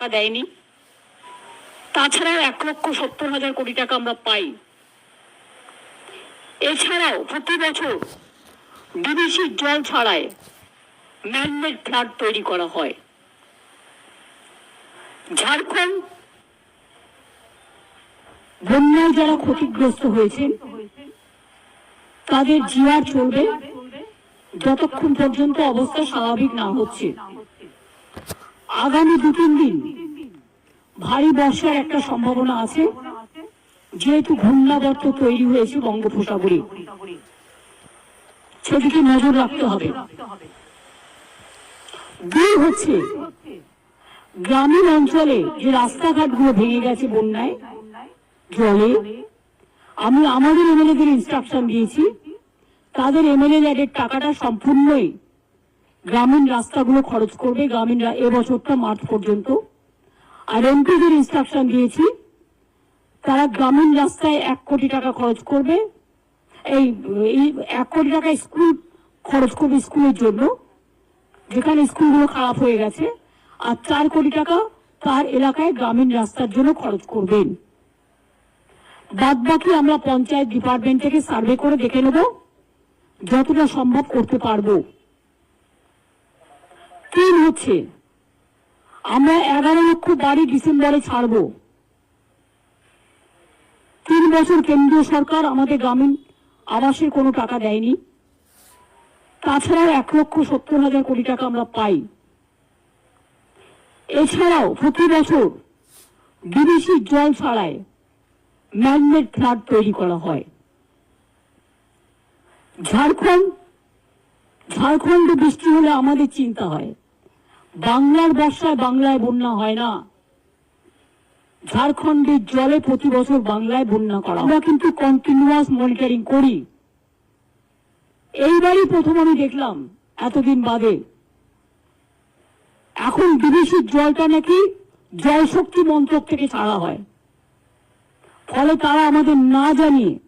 টাকা দেয়নি। তাছাড়াও এক লক্ষ সত্তর হাজার কোটি টাকা আমরা পাই। এছাড়াও প্রতি বছর বিদেশির জল ছাড়ায় ম্যানমেড ফ্লাড তৈরি করা হয়। ঝাড়খণ্ড বন্যায় যারা ক্ষতিগ্রস্ত হয়েছে, তাদের জিয়ার চলবে যতক্ষণ পর্যন্ত অবস্থা স্বাভাবিক না হচ্ছে। আগামী দু তিন দিন ভারী বর্ষার একটা সম্ভাবনা আছে। যেহেতু ঘূর্ণাবর্ত তৈরি হয়েছে বঙ্গোপসাগরে। সেদিকে নজর রাখতে হবে। দুই হচ্ছে, গ্রামীণ অঞ্চলে যে রাস্তাঘাটগুলো ভেঙে গেছে বন্যায়, জলে, আমি, আমাদের এমএলএদের ইনস্ট্রাকশন দিয়েছি। তাদের এমএলএ টাকাটা সম্পূর্ণই গ্রামীণ রাস্তাগুলো খরচ করবে গ্রামীণ রা- এবছরটা মার্চ পর্যন্ত। আর এমপিদের ইনস্ট্রাকশন দিয়েছি, তারা গ্রামীণ রাস্তায় এক কোটি টাকা খরচ করবে। এই এক কোটি টাকা স্কুল খরচ করবে স্কুলের জন্য, যেখানে স্কুলগুলো খারাপ হয়ে গেছে। আর চার কোটি টাকা তার এলাকায় গ্রামীণ রাস্তার জন্য খরচ করবেন। বাদ বাকি আমরা পঞ্চায়েত ডিপার্টমেন্ট থেকে সার্ভে করে দেখে নেব, যতটা সম্ভব করতে পারব। তিন হচ্ছে, আমরা এগারো লক্ষ বাড়ি ডিসেম্বরে ছাড়বো। তিন বছর কেন্দ্রীয় সরকার আমাদের গ্রামীণ আবাসের কোনো টাকা দেয়নি। তাছাড়াও এক লক্ষ সত্তর হাজার কোটি টাকা আমরা পাই। এছাড়াও প্রতি বছর বিদেশি জল ছাড়ায় ম্যানমেড ফ্লাড তৈরি করা হয়। ঝাড়খণ্ড, ঝাড়খণ্ডে বৃষ্টি হলে আমাদের চিন্তা হয়। বাংলার বর্ষায় বাংলায় বন্যা হয় না। ঝাড়খণ্ডের জলে প্রতি বছর বাংলায় বন্যা করা। আমরা কিন্তু কন্টিনিউয়াস মনিটরিং করি। এইবারই প্রথম আমি দেখলাম, এতদিন বাদে। এখন বিদেশি জলটা নাকি জল শক্তি মন্ত্রক থেকে ছাড়া হয়। ফলে তারা আমাদের না জানিয়ে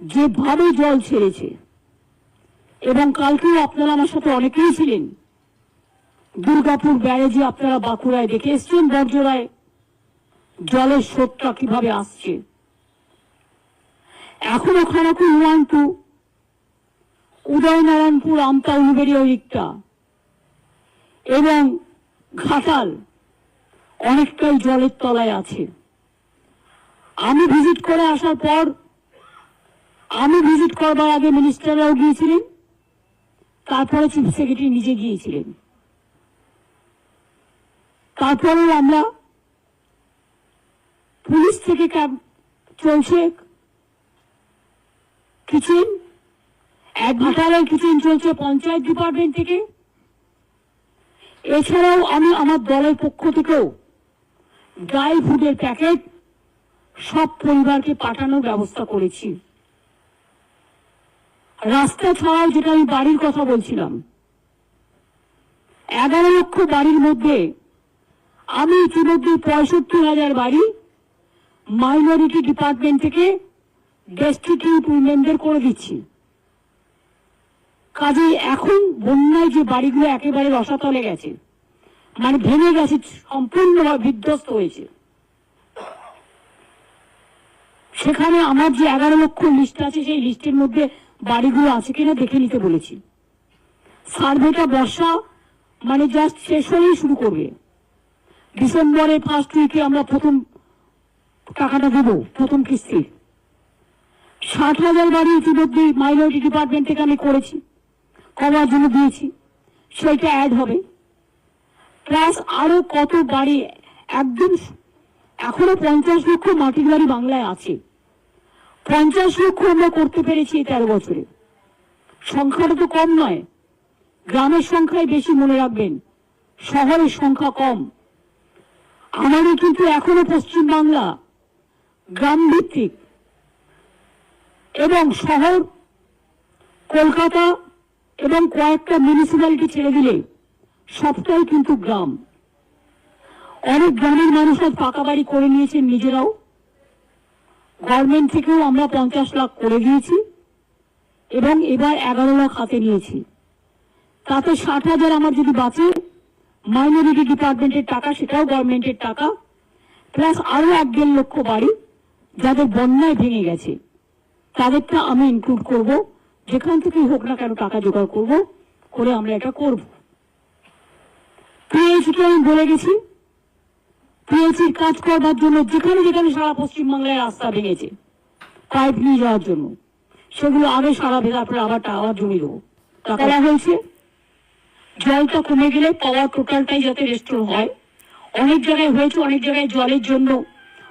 যেভাবে জল ছেড়েছে। এবং কালকেও আপনারা আমার সাথে অনেকেই ছিলেন। দুর্গাপুর ব্যারেজে আপনারা বাঁকুড়ায় দেখে এসছেন বর্জরায় জলের স্রোতটা কীভাবে আসছে? এখনও খানাকুল ওয়ান টু উদয়নারায়ণপুর আমতা ওই দিকটা এবং ঘাটাল অনেকটাই জলের তলায় আছে। আমি ভিজিট করে আসার পর, আমি ভিজিট করবার আগে মিনিস্টাররাও গিয়েছিলেন, তারপরে চিফ সেক্রেটারি নিজে গিয়েছিলেন। তারপরেও আমরা পুলিশ থেকে ক্যাম্প চলছে। কিচেন এক ঘাটালের কিচেন চলছে পঞ্চায়েত ডিপার্টমেন্ট থেকে। এছাড়াও আমি আমার দলের পক্ষ থেকেও ড্রাই ফুডের প্যাকেট সব পরিবারকে পাঠানোর ব্যবস্থা করেছি। রাস্তা ছাড়াও যেটা আমি বাড়ির কথা বলছিলাম, এগারো লক্ষ বাড়ির মধ্যে আমি ইতিমধ্যে পঁয়ষট্টি হাজার বাড়ি মাইনরিটি ডিপার্টমেন্ট থেকে ডেস্টিটিউট উইমেনদের করে দিচ্ছি। কাজে এখন বন্যায় যে বাড়িগুলো একেবারে রসাতলে গেছে মানে ভেঙে গেছে, সম্পূর্ণভাবে বিধ্বস্ত হয়েছে। সেখানে আমার যে এগারো লক্ষ লিস্ট আছে, সেই লিস্টের মধ্যে বাড়িগুলো আছে কিনা দেখে নিতে বলেছি। সার্ভেটা বর্ষা মানে জাস্ট শেষ হলেই শুরু করবে। ডিসেম্বরের ফার্স্ট উইকে আমরা প্রথম টাকাটা দেবো, প্রথম কিস্তি। ষাট হাজার বাড়ি ইতিমধ্যে মাইনরিটি ডিপার্টমেন্ট থেকে আমি করেছি করার জন্য দিয়েছি সেইটা অ্যাড হবে। প্লাস আরও কত বাড়ি, একদম এখনও পঞ্চাশ লক্ষ মাটির বাড়ি বাংলায় আছে। পঞ্চাশ লক্ষ আমরা করতে পেরেছি এই তেরো বছরে। সংখ্যাটা তো কম নয়। গ্রামের সংখ্যাই বেশি মনে রাখবেন। শহরের সংখ্যা কম। আমাদের কিন্তু এখনও পশ্চিম বাংলা গ্রাম ভিত্তিক এবং শহর, কলকাতা এবং কয়েকটা মিউনিসিপ্যালিটি ছেড়ে দিলে সবটাই কিন্তু গ্রাম। অনেক গ্রামের মানুষ আজ পাকা বাড়ি করে নিয়েছেন নিজেরাও। গভর্নমেন্ট থেকেও আমরা পঞ্চাশ লাখ করে দিয়েছি এবং এবার এগারো লাখ হাতে নিয়েছি। তাতে ষাট হাজার আমার যদি বাঁচে মাইনরিটি ডিপার্টমেন্টের টাকা, সেটাও গভর্নমেন্টের টাকা প্লাস আরও এক দেড় লক্ষ বাড়ি যাদের বন্যায় ভেঙে গেছে। তাদেরটা আমি ইনক্লুড করব। যেখান থেকেই হোক না কেন টাকা জোগাড় করব, করে আমরা এটা করব। পিএইচকে আমি বলে গেছি পিএইচির কাজ করবার জন্য যেখানে যেখানে সারা পশ্চিমবাংলায় রাস্তা ভেঙেছে, পাইপ নিয়ে যাওয়ার জন্য, সেগুলো আগে সারা ভেঙে তারপরে আবার টাওয়ার জমি দেবো। টাকা হয়েছে। জলটা কমে গেলে পাওয়ার টোটালটাই যাতে হয়। অনেক জায়গায় হয়েছে, অনেক জায়গায় জলের জন্য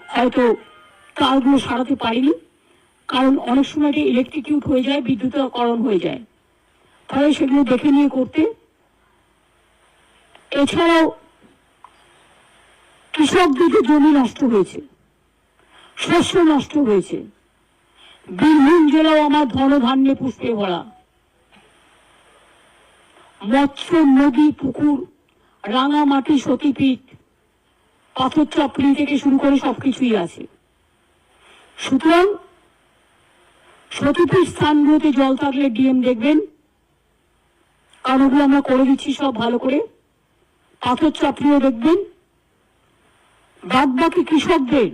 হয়তো তারগুলো সারাতে পারিনি। কারণ অনেক সময় ইলেকট্রিকিউট হয়ে যায় বিদ্যুতাকরণ হয়ে যায়। তাহলে সেগুলো দেখে নিয়ে করতে। এছাড়াও কৃষকদের যে জমি নষ্ট হয়েছে, শস্য নষ্ট হয়েছে, বীরভূম জেলাও আমার ধন ধান্যে পুষ্পে ভরা। মৎস্য, নদী, পুকুর রাঙামাটি সতীপীঠ পাথর চাপড়ি থেকে শুরু করে সবকিছুই আছে। সুতরাং সতীপীঠ স্থানগুলোতে জল থাকলে ডিএম দেখবেন। কারণ ওগুলো আমরা করে দিচ্ছি সব ভালো করে। পাথর চাপড়িও দেখবেন। বাদ বাকি কৃষকদের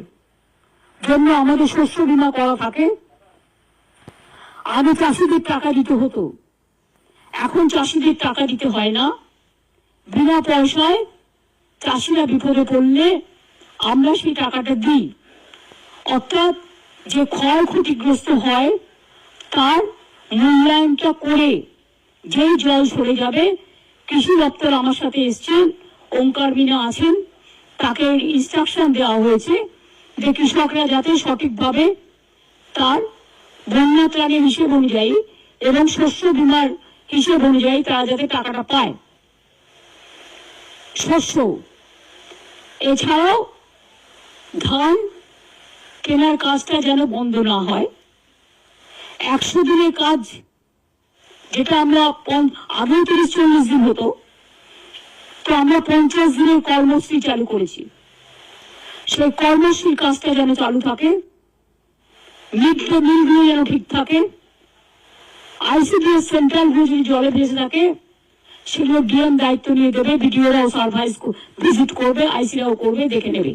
জন্য আমাদের শস্য বীমা করা থাকে। আগে চাষিদের টাকা দিতে হতো। এখন চাষিদের টাকা দিতে হয় না। বিনা পয়সায় চাষিরা বিপদে পড়লে আমরা সেই টাকাটা দিই। অর্থাৎ যে ক্ষয় ক্ষতিগ্রস্ত হয় তার মূল্যায়নটা করে যেই জল সরে যাবে কৃষি দপ্তর আমার সাথে এসছেন ওঙ্কার মিনা আছেন তাকে ইনস্ট্রাকশন দেওয়া হয়েছে যে কৃষকরা যাতে সঠিকভাবে তার বন্যা ত্রাণের হিসেব অনুযায়ী এবং শস্য বীমার হিসেব অনুযায়ী তারা যাতে টাকাটা পায়। শস্য। এছাড়াও ধান কেনার কাজটা যেন বন্ধ না হয়। একশো দিনের কাজ, যেটা আমরা আগেও তিরিশ চল্লিশ দিন হতো, তো আমরা পঞ্চাশ দিনের কর্মশ্রী চালু করেছি। সেই কর্মশ্রীর কাজটা যেন চালু থাকে মিড ডে মিলগুলো যেন ঠিক থাকে আইসিডিএস সেন্টারগুলো যদি জলে ভেসে থাকে, সেগুলো ডিএম দায়িত্ব নিয়ে দেবে বিডিওরাও সার্ভাইস ভিজিট করবে আইসিরাও করবে, দেখে নেবে।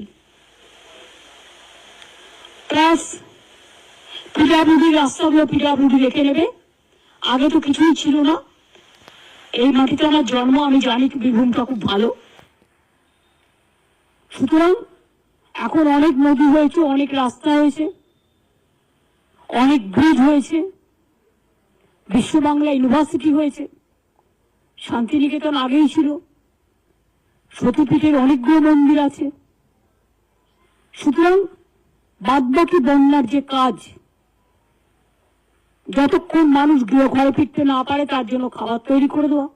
প্লাস পিডাব্লিউডি রাস্তাগুলো পিডাব্লিউডি দেখে নেবে। আগে তো কিছুই ছিল না। এই মাটিতে আমার জন্ম, আমি জানি বীরভূমটা খুব ভালো। সুতরাং, এখন অনেক নদী হয়েছে, অনেক রাস্তা হয়েছে, অনেক ব্রিজ হয়েছে। বিশ্ব বাংলা ইউনিভার্সিটি হয়েছে। শান্তিনিকেতন আগেই ছিল। সতীপীঠের অনেকগুলো মন্দির আছে। সুতরাং বাদবাকি বন্যার যে কাজ, যতক্ষণ মানুষ গৃহ ঘরে ফিরতে না পারে, তার জন্য খাবার তৈরি করে দেওয়া।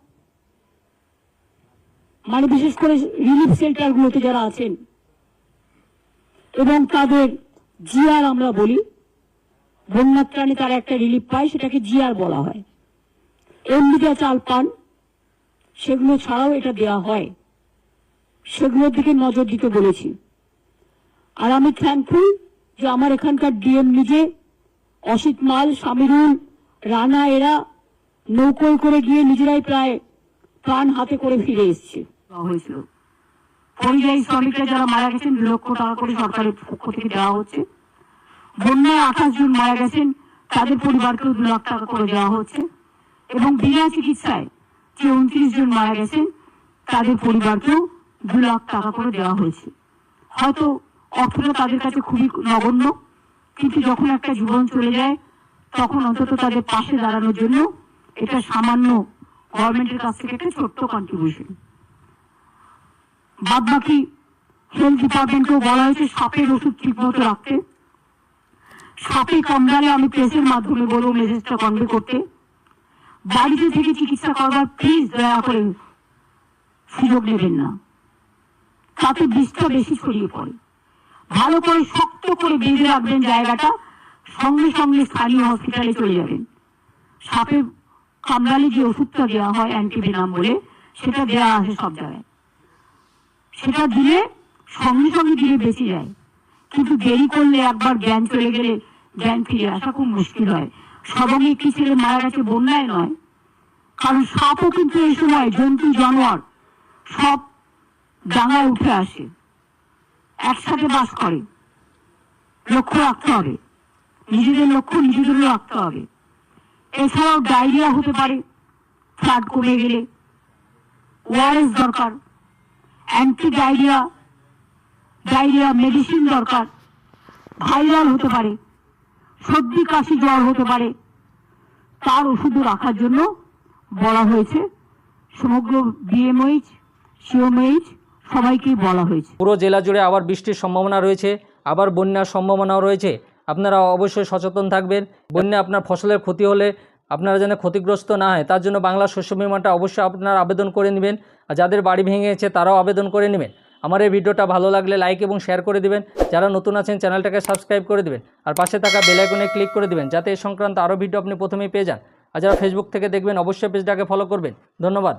মানে বিশেষ করে রিলিফ সেন্টারগুলোতে যারা আছেন, এবং তাদের জিয়ার আমরা বলি বন্যার ত্রাণে তারা একটা রিলিফ পায়, সেটাকে জিআর বলা হয়। এমনিতে চাল পান, সেগুলো ছাড়াও এটা দেয়া হয়। সেগুলোর দিকে নজর দিতে বলেছি। আর আমি থ্যাঙ্কফুল যে আমার এখানকার ডিএম নিজে, অসিত মাল, সামিরুল, রানা, এরা নৌকোয় করে গিয়ে নিজেরাই প্রায় প্রাণ হাতে করে ফিরে এসছে। পরিযায়ী শ্রমিকরা যারা মারা গেছেন দু লক্ষ টাকা করে সরকারের পক্ষ থেকে দেওয়া হচ্ছে। বন্যায় আঠাশ জন মারা গেছেন, তাদের পরিবারকেও দু লাখ টাকা করে দেওয়া হচ্ছে। এবং বিনা চিকিৎসায় যে উনত্রিশ জন মারা গেছেন, তাদের পরিবারকেও দু লাখ টাকা করে দেওয়া হয়েছে। হয়তো অর্থটা তাদের কাছে খুবই নগণ্য, কিন্তু যখন একটা জীবন চলে যায়, তখন অন্তত তাদের পাশে দাঁড়ানোর জন্য এটা সামান্য গভর্নমেন্টের কাছ থেকে একটা ছোট্ট কন্ট্রিবিউশন বাদ বাকি হেলথ ডিপার্টমেন্টকেও বলা হয়েছে, সাপের ওষুধ ঠিক মতো রাখতে। সাপে কামড়ালে আমি প্রেসের মাধ্যমে বলব মেসেজটা কনভে করতে। বাড়িতে থেকে চিকিৎসা করবার প্লিজ দয়া করে সুযোগ নেবেন না। তাতে বিষটা বেশি ছড়িয়ে পড়ে। ভালো করে শক্ত করে বেঁধে রাখবেন জায়গাটা, সঙ্গে সঙ্গে স্থানীয় হসপিটালে চলে যাবেন। সাপে কামড়ালে যে ওষুধটা দেওয়া হয় অ্যান্টিভেনাম বলে, সেটা দেওয়া আসে সব জায়গায়। সেটা দিলে সঙ্গে সঙ্গে দিলে বেঁচে যায়। কিন্তু দেরি করলে একবার জ্ঞান চলে গেলে জ্ঞান ফিরে আসা খুব মুশকিল হয়। সবঙ্গে একটি ছেলে মারা গেছে বন্যায় নয়। কারণ সাপও কিন্তু এই সময় জন্তু, জানোয়ার সব ডাঙায় উঠে আসে, একসাথে বাস করে, লক্ষ্য রাখতে হবে। নিজেদের লক্ষ্য নিজেদেরও রাখতে হবে। এছাড়াও ডায়রিয়া হতে পারে, ফ্লাড কমে গেলে। ওআরএস দরকার। অ্যান্টি ডায়রিয়া ডায়রিয়া মেডিসিন দরকার। ভাইরাল হতে পারে। সর্দি, কাশি, জ্বর হতে পারে। তার ওষুধ রাখার জন্য বলা হয়েছে। সমগ্র বিএমএইচ সিওমএইচ সবাইকেই বলা হয়েছে। পুরো জেলা জুড়ে আবার বৃষ্টির সম্ভাবনা রয়েছে, আবার বন্যার সম্ভাবনাও রয়েছে। আপনারা অবশ্যই সচেতন থাকবেন। বন্যা আপনার ফসলের ক্ষতি হলে আপনারা যেন ক্ষতিগ্রস্ত না হয়, তার জন্য বাংলা শস্য বিমাটা অবশ্যই আপনারা আবেদন করে নেবেন। আর যাদের বাড়ি ভেঙেছে তারাও আবেদন করে নেবেন। আমার এই ভিডিওটা ভালো লাগলে লাইক এবং শেয়ার করে দিবেন। যারা নতুন আছেন, চ্যানেলটাকে সাবস্ক্রাইব করে দিবেন। আর পাশে থাকা বেল আইকনে ক্লিক করে দিবেন, যাতে এই সংক্রান্ত আরও ভিডিও আপনি প্রথমেই পেয়ে যান। আর যারা ফেসবুক থেকে দেখবেন, অবশ্যই পেজটাকে ফলো করবেন। ধন্যবাদ।